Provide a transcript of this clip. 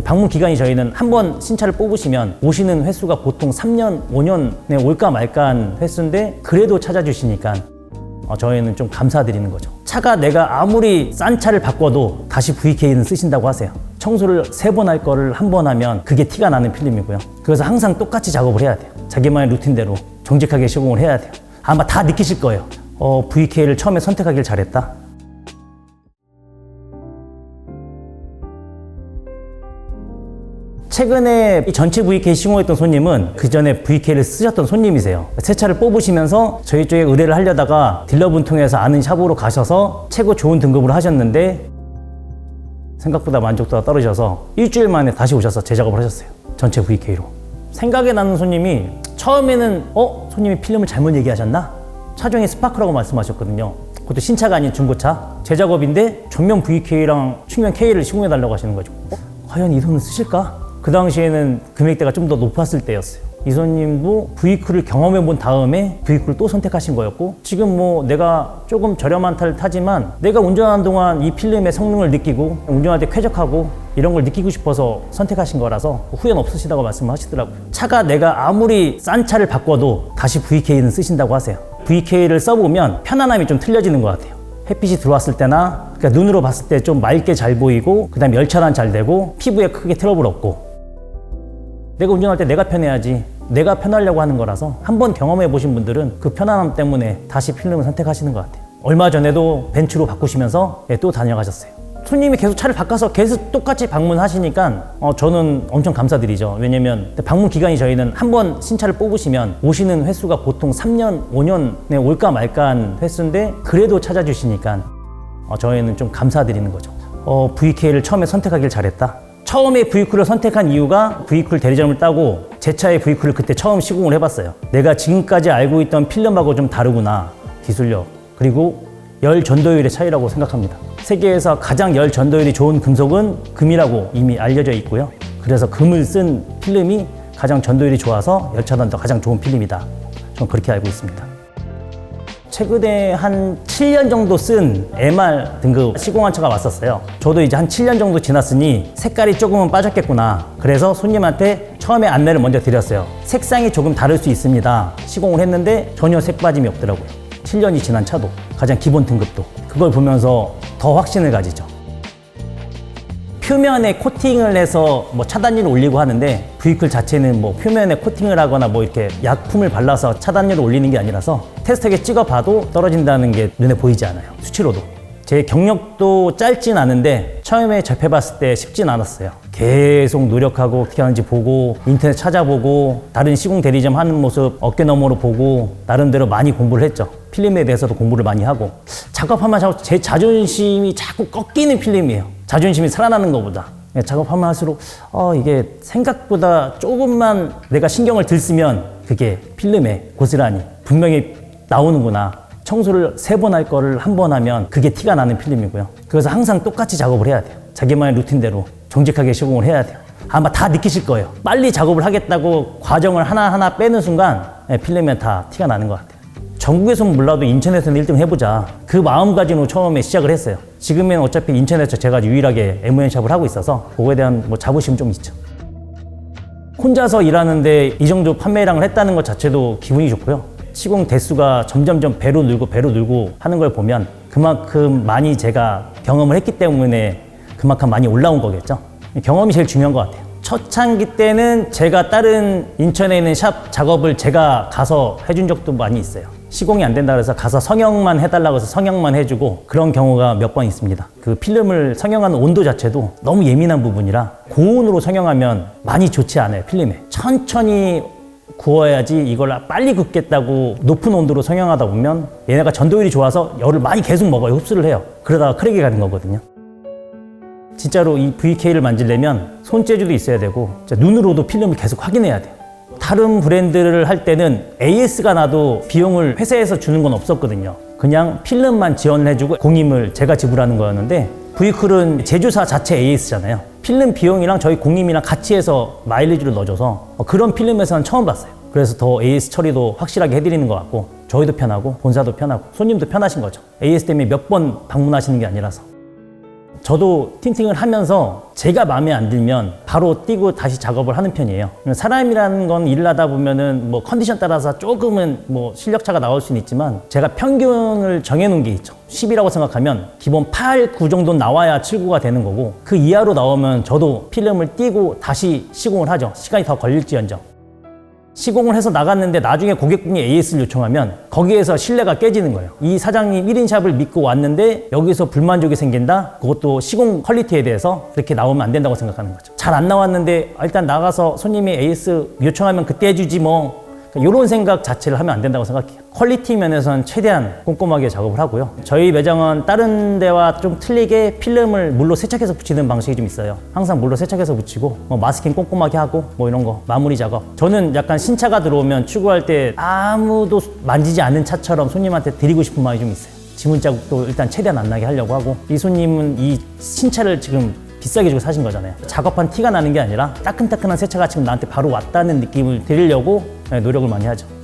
방문 기간이 저희는 한 번 신차를 뽑으시면 오시는 횟수가 보통 3년, 5년에 올까 말까 한 횟수인데 그래도 찾아주시니까 어, 저희는 좀 감사드리는 거죠. 차가 내가 아무리 싼 차를 바꿔도 다시 VK는 쓰신다고 하세요. 청소를 세 번 할 거를 한 번 하면 그게 티가 나는 필름이고요. 그래서 항상 똑같이 작업을 해야 돼요. 자기만의 루틴대로 정직하게 시공을 해야 돼요. 아마 다 느끼실 거예요. 어, VK를 처음에 선택하길 잘했다. 최근에 이 전체 VK 시공했던 손님은 그 전에 VK를 쓰셨던 손님이세요. 새 차를 뽑으시면서 저희 쪽에 의뢰를 하려다가 딜러분 통해서 아는 샵으로 가셔서 최고 좋은 등급으로 하셨는데 생각보다 만족도가 떨어져서 일주일 만에 다시 오셔서 재작업을 하셨어요. 전체 VK로. 생각에 나는 손님이 처음에는 어? 손님이 필름을 잘못 얘기하셨나? 차종이 스파크라고 말씀하셨거든요. 그것도 신차가 아닌 중고차. 재작업인데 전면 VK랑 측면 K를 시공해달라고 하시는 거죠. 어? 과연 이 돈을 쓰실까? 그 당시에는 금액대가 좀 더 높았을 때였어요. 이 손님도 V쿨을 경험해 본 다음에 V쿨을 또 선택하신 거였고 지금 뭐 내가 조금 저렴한 차를 타지만 내가 운전하는 동안 이 필름의 성능을 느끼고 운전할 때 쾌적하고 이런 걸 느끼고 싶어서 선택하신 거라서 후회는 없으시다고 말씀하시더라고요. 차가 내가 아무리 싼 차를 바꿔도 다시 VK는 쓰신다고 하세요. VK를 써보면 편안함이 좀 틀려지는 것 같아요. 햇빛이 들어왔을 때나 그러니까 눈으로 봤을 때 좀 맑게 잘 보이고 그다음에 열차단 잘 되고 피부에 크게 트러블 없고 내가 운전할 때 내가 편해야지. 내가 편하려고 하는 거라서 한번 경험해 보신 분들은 그 편안함 때문에 다시 필름을 선택하시는 것 같아요. 얼마 전에도 벤츠로 바꾸시면서 예, 또 다녀가셨어요. 손님이 계속 차를 바꿔서 계속 똑같이 방문하시니까 어, 저는 엄청 감사드리죠. 왜냐면 방문 기간이 저희는 한 번 신차를 뽑으시면 오시는 횟수가 보통 3년, 5년에 올까 말까 한 횟수인데 그래도 찾아주시니까 어, 저희는 좀 감사드리는 거죠. 어, VK를 처음에 선택하길 잘했다 처음에 V쿨을 선택한 이유가 V쿨 대리점을 따고 제 차의 V쿨을 그때 처음 시공을 해봤어요. 내가 지금까지 알고 있던 필름하고 좀 다르구나. 기술력. 그리고 열 전도율의 차이라고 생각합니다. 세계에서 가장 열 전도율이 좋은 금속은 금이라고 이미 알려져 있고요. 그래서 금을 쓴 필름이 가장 전도율이 좋아서 열 차단도 가장 좋은 필름이다. 저는 그렇게 알고 있습니다. 최근에 한 7년 정도 쓴 MR 등급 시공한 차가 왔었어요. 저도 이제 한 7년 정도 지났으니 색깔이 조금은 빠졌겠구나. 그래서 손님한테 처음에 안내를 먼저 드렸어요. 색상이 조금 다를 수 있습니다. 시공을 했는데 전혀 색 빠짐이 없더라고요. 7년이 지난 차도 가장 기본 등급도 그걸 보면서 더 확신을 가지죠. 표면에 코팅을 해서 뭐 차단율을 올리고 하는데 브이클 자체는 뭐 표면에 코팅을 하거나 뭐 이렇게 약품을 발라서 차단율을 올리는 게 아니라서 테스트하게 찍어봐도 떨어진다는 게 눈에 보이지 않아요. 수치로도. 제 경력도 짧진 않은데 처음에 접해봤을 때 쉽진 않았어요. 계속 노력하고 어떻게 하는지 보고 인터넷 찾아보고 다른 시공 대리점 하는 모습 어깨 너머로 보고 나름대로 많이 공부를 했죠. 필름에 대해서도 공부를 많이 하고 작업하면 자꾸 제 자존심이 자꾸 꺾이는 필름이에요. 자존심이 살아나는 것보다 예, 작업하면 할수록 어, 이게 생각보다 조금만 내가 신경을 들 쓰면 그게 필름에 고스란히 분명히 나오는구나. 청소를 세 번 할 거를 한 번 하면 그게 티가 나는 필름이고요. 그래서 항상 똑같이 작업을 해야 돼요. 자기만의 루틴대로 정직하게 시공을 해야 돼요. 아마 다 느끼실 거예요. 빨리 작업을 하겠다고 과정을 하나하나 빼는 순간 예, 필름에 다 티가 나는 것 같아요. 전국에서는 몰라도 인천에서는 1등 해보자. 그 마음가짐으로 처음에 시작을 했어요. 지금은 어차피 인천에서 제가 유일하게 MN 샵을 하고 있어서 그거에 대한 뭐 자부심 좀 있죠. 혼자서 일하는데 이 정도 판매량을 했다는 것 자체도 기분이 좋고요. 시공 대수가 점점점 배로 늘고 배로 늘고 하는 걸 보면 그만큼 많이 제가 경험을 했기 때문에 그만큼 많이 올라온 거겠죠. 경험이 제일 중요한 것 같아요. 초창기 때는 제가 다른 인천에 있는 샵 작업을 제가 가서 해준 적도 많이 있어요. 시공이 안 된다 그래서 가서 성형만 해달라고 해서 성형만 해주고 그런 경우가 몇 번 있습니다. 그 필름을 성형하는 온도 자체도 너무 예민한 부분이라 고온으로 성형하면 많이 좋지 않아요, 필름에. 천천히 구워야지 이걸 빨리 굽겠다고 높은 온도로 성형하다 보면 얘네가 전도율이 좋아서 열을 많이 계속 먹어요. 흡수를 해요. 그러다가 크랙이 가는 거거든요. 진짜로 이 VK를 만지려면 손재주도 있어야 되고 눈으로도 필름을 계속 확인해야 돼요. 다른 브랜드를 할 때는 AS가 나도 비용을 회사에서 주는 건 없었거든요. 그냥 필름만 지원해주고 공임을 제가 지불하는 거였는데 V쿨은 제조사 자체 AS잖아요. 필름 비용이랑 저희 공임이랑 같이 해서 마일리지를 넣어줘서 어, 그런 필름에서는 처음 봤어요. 그래서 더 AS 처리도 확실하게 해드리는 것 같고 저희도 편하고 본사도 편하고 손님도 편하신 거죠. AS 때문에 몇 번 방문하시는 게 아니라서 저도 틴팅을 하면서 제가 마음에 안 들면 바로 띄고 다시 작업을 하는 편이에요. 사람이라는 건 일을 하다 보면은 뭐 컨디션 따라서 조금은 뭐 실력 차가 나올 수는 있지만 제가 평균을 정해놓은 게 있죠. 10이라고 생각하면 기본 8, 9 정도 나와야 7, 9가 되는 거고 그 이하로 나오면 저도 필름을 띄고 다시 시공을 하죠. 시간이 더 걸릴지언정. 시공을 해서 나갔는데 나중에 고객분이 AS를 요청하면 거기에서 신뢰가 깨지는 거예요. 이 사장님 1인 샵을 믿고 왔는데 여기서 불만족이 생긴다? 그것도 시공 퀄리티에 대해서 그렇게 나오면 안 된다고 생각하는 거죠. 잘 안 나왔는데 일단 나가서 손님이 AS 요청하면 그때 해주지 뭐 이런 생각 자체를 하면 안 된다고 생각해요. 퀄리티 면에서는 최대한 꼼꼼하게 작업을 하고요. 저희 매장은 다른 데와 좀 틀리게 필름을 물로 세척해서 붙이는 방식이 좀 있어요. 항상 물로 세척해서 붙이고 뭐 마스킹 꼼꼼하게 하고 뭐 이런 거 마무리 작업. 저는 약간 신차가 들어오면 출고할 때 아무도 만지지 않는 차처럼 손님한테 드리고 싶은 마음이 좀 있어요. 지문 자국도 일단 최대한 안 나게 하려고 하고 이 손님은 이 신차를 지금 비싸게 주고 사신 거잖아요. 작업한 티가 나는 게 아니라 따끈따끈한 새 차가 지금 나한테 바로 왔다는 느낌을 드리려고 네, 노력을 많이 하죠.